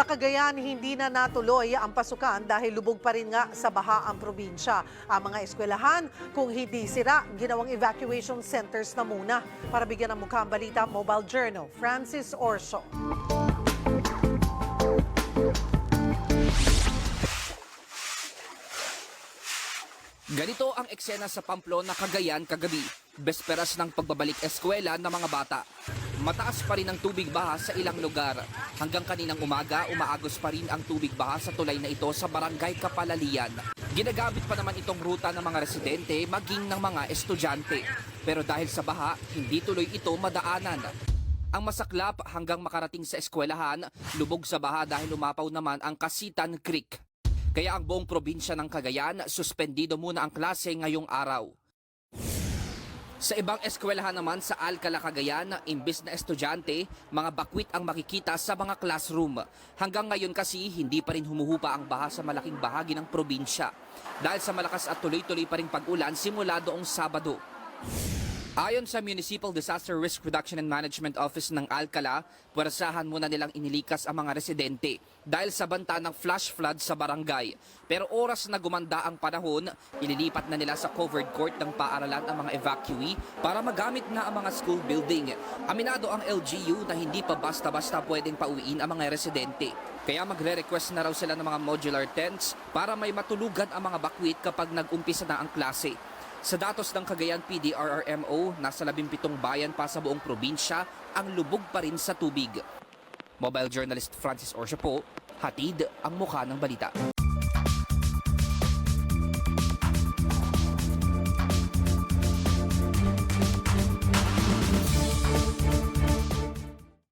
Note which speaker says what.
Speaker 1: Sa Cagayan, hindi na natuloy ang pasukan dahil lubog pa rin nga sa baha ang probinsya. Ang mga eskwelahan, kung hindi sira, ginawang evacuation centers na muna. Para bigyan ng mukha ang balita, Mobile Journal, Francis Orso.
Speaker 2: Ganito ang eksena sa Pamplona, Cagayan kagabi, besperas ng pagbabalik eskwela ng mga bata. Mataas pa rin ang tubig baha sa ilang lugar. Hanggang kaninang umaga, umaagos pa rin ang tubig baha sa tulay na ito sa barangay Kapalalian. Ginagamit pa naman itong ruta ng mga residente maging ng mga estudyante. Pero dahil sa baha, hindi tuloy ito madaanan. Ang masaklap hanggang makarating sa eskwelahan, lubog sa baha dahil umapaw naman ang Kasitan Creek. Kaya ang buong probinsya ng Cagayan, suspendido muna ang klase ngayong araw. Sa ibang eskwelahan naman sa Alcala, Cagayan, imbis na estudyante, mga bakwit ang makikita sa mga classroom. Hanggang ngayon kasi, hindi pa rin humuhupa ang baha sa malaking bahagi ng probinsya. Dahil sa malakas at tuloy-tuloy pa rin pag-ulan simula doong Sabado. Ayon sa Municipal Disaster Risk Reduction and Management Office ng Alcala, puwersahan muna nilang inilikas ang mga residente dahil sa banta ng flash flood sa barangay. Pero oras na gumanda ang panahon, ililipat na nila sa covered court ng paaralan ang mga evacuee para magamit na ang mga school building. Aminado ang LGU na hindi pa basta-basta pwedeng pauwiin ang mga residente. Kaya magre-request na raw sila ng mga modular tents para may matulugan ang mga bakwit kapag nag-umpisa na ang klase. Sa datos ng Cagayan PDRRMO, nasa 17 bayan pa sa buong probinsya ang lubog pa rin sa tubig. Mobile journalist Francis Orsha po, hatid ang mukha ng balita.